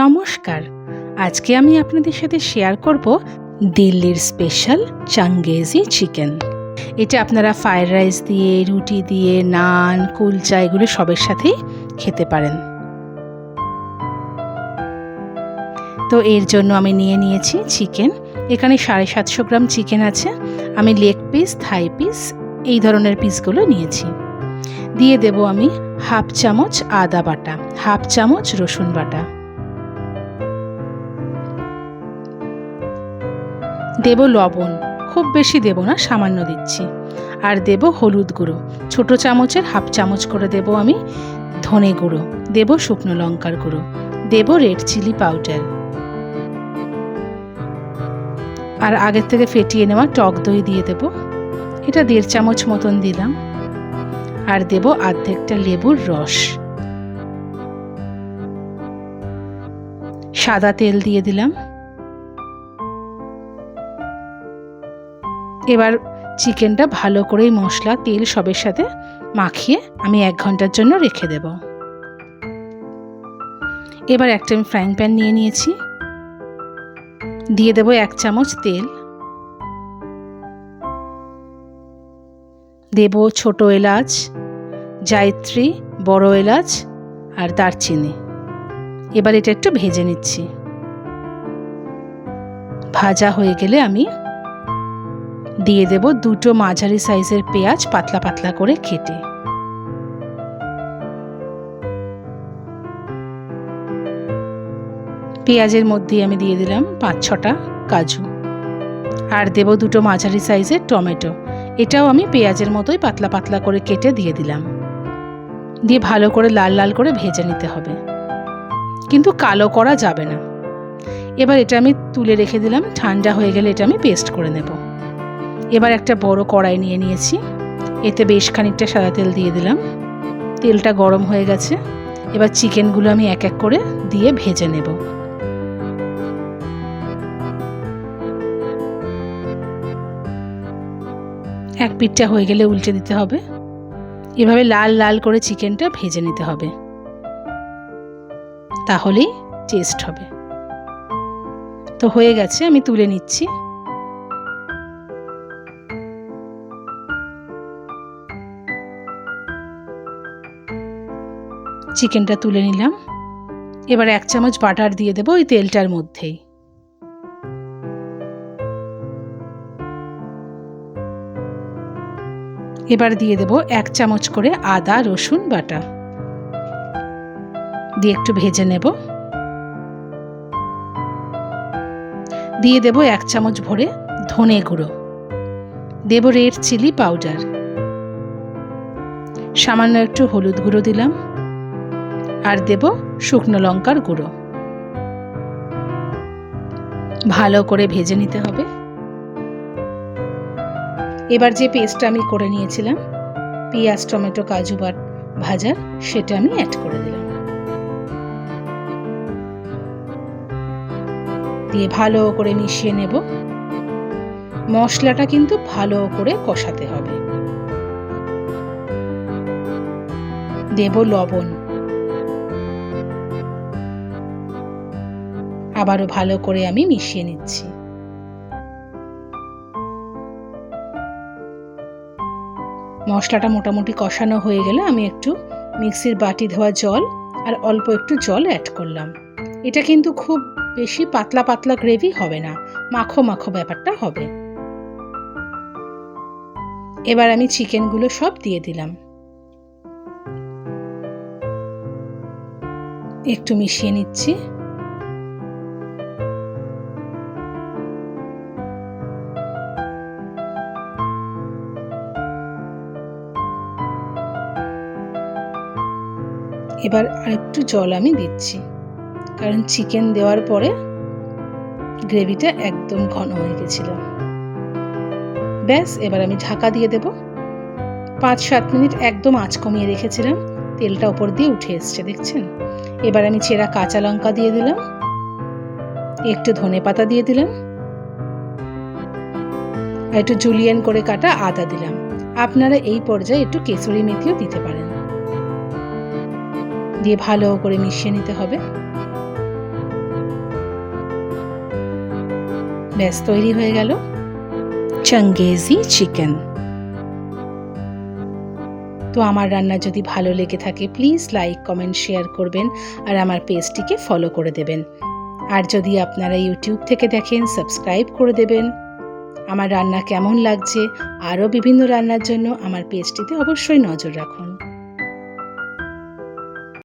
নমস্কার। আজকে আমি আপনাদের সাথে শেয়ার করব দিল্লির স্পেশাল চাঙ্গেজি চিকেন এটা আপনারা ফ্রায়েড রাইস দিয়ে, রুটি দিয়ে, নান, কুলচা এগুলো সবের সাথেই খেতে পারেন। তো এর জন্য আমি নিয়ে নিয়েছি চিকেন এখানে সাড়ে সাতশো গ্রাম চিকেন আছে। আমি লেগ পিস থাই পিস এই ধরনের পিসগুলো নিয়েছি। দিয়ে দেব আমি হাফ চামচ আদা বাটা হাফ চামচ রসুন বাটা। দেব লবণ, খুব বেশি দেব না, সামান্য দিচ্ছি। আর দেব হলুদ গুঁড়ো, ছোট চামচের হাফ চামচ করে দেব আমি ধনে গুঁড়ো, দেব শুকনো লঙ্কার গুঁড়ো, দেব রেড চিলি পাউডার। আর আগের থেকে ফেটিয়ে নেওয়া টক দই দিয়ে দেব। এটা দেড় চামচ মতন দিলাম। আর দেব আর্ধেকটা লেবুর রস। সাদা তেল দিয়ে দিলাম। এবার চিকেনটা ভালো করে মশলা, তেল সবের সাথে মাখিয়ে আমি এক ঘণ্টার জন্য রেখে দেব। এবার একটা আমি ফ্রাইং প্যান নিয়ে নিয়েছি। দিয়ে দেব এক চামচ তেল। দেব ছোট এলাচ, জায়ত্রী, বড় এলাচ আর দারচিনি। এবার এটা একটু ভেজে নিচ্ছি। ভাজা হয়ে গেলে আমি দিয়ে দেব দুটো মাঝারি সাইজের পেঁয়াজ পাতলা পাতলা করে কেটে। পেঁয়াজের মধ্যে আমি দিয়ে দিলাম পাঁচ ছটা কাজু। আর দেব দুটো মাঝারি সাইজের টমেটো। এটাও আমি পেঁয়াজের মতোই পাতলা পাতলা করে কেটে দিয়ে দিলাম। দিয়ে ভালো করে লাল লাল করে ভেজে নিতে হবে। কিন্তু কালো করা যাবে না। এবার এটা আমি তুলে রেখে দিলাম, ঠান্ডা হয়ে গেলে এটা আমি পেস্ট করে নেব। এবার একটা বড় কড়াই নিয়ে নিয়েছি। এতে বেশ খানিকটা সাদা তেল দিয়ে দিলাম। তেলটা গরম হয়ে গেছে। এবার চিকেনগুলো আমি এক এক করে দিয়ে ভেজে নেব। এক পিঠটা হয়ে গেলে উল্টে দিতে হবে। এভাবে লাল লাল করে চিকেনটা ভেজে নিতে হবে। তাহলেই টেস্ট হবে। তো হয়ে গেছে, আমি তুলে নিচ্ছি। চিকেনটা তুলে নিলাম। এবার এক চামচ বাটার দিয়ে দেবো ওই তেলটার মধ্যেই। এবার দিয়ে দেব এক চামচ করে আদা, রসুন, বাটা। দিয়ে একটু ভেজে নেব। দিয়ে দেব এক চামচ ভরে ধনে গুঁড়ো। দেব রেড চিলি পাউডার। সামান্য একটু হলুদ গুঁড়ো দিলাম। আর দেব শুকনো লঙ্কার গুঁড়ো। ভালো করে ভেজে নিতে হবে। এবার যে পেস্টটা আমি করে নিয়েছিলাম, পেঁয়াজ, টমেটো, কাজু বাট ভাজার সেটা আমি অ্যাড করে দিলাম। দিয়ে ভালো করে মিশিয়ে নেব। মশলাটা কিন্তু ভালো করে কষাতে হবে। দেব লবণ। আবারও ভালো করে আমি মিশিয়ে নিচ্ছি। মশলাটা মোটামুটি কষানো হয়ে গেলে আমি একটু মিক্সির বাটি ধোয়া জল আর অল্প একটু জল অ্যাড করলাম। এটা কিন্তু খুব বেশি পাতলা পাতলা গ্রেভি হবে না, মাখো মাখো ব্যাপারটা হবে। এবার আমি চিকেনগুলো সব দিয়ে দিলাম। একটু মিশিয়ে নিচ্ছি। এবার আরেকটু জল আমি দিচ্ছি। কারণ চিকেন দেওয়ার পরে গ্রেভিটা একদম ঘন হয়ে গেছিল। ব্যাস, এবার আমি ঢাকা দিয়ে দেব। পাঁচ সাত মিনিট একদম আঁচ কমিয়ে রেখেছিলাম। তেলটা ওপর দিয়ে উঠে এসছে, দেখছেন? এবার আমি চেরা কাঁচা লঙ্কা দিয়ে দিলাম। একটু ধনে পাতা দিয়ে দিলাম। আর একটু জুলিয়ান করে কাটা আদা দিলাম। আপনারা এই পর্যায়ে একটু কেসরি মেথিও দিতে পারেন। দিয়ে ভালো করে মিশিয়ে নিতে হবে। ব্যাস, তৈরি হয়ে গেল চাঙ্গেজি চিকেন। তো আমার রান্না যদি ভালো লেগে থাকে প্লিজ লাইক কমেন্ট শেয়ার করবেন আর আমার পেজটিকে ফলো করে দেবেন। আর যদি আপনারা ইউটিউব থেকে দেখেন সাবস্ক্রাইব করে দেবেন। আমার রান্না কেমন লাগছে, আরও বিভিন্ন রান্নার জন্য আমার পেজটিতে অবশ্যই নজর রাখুন।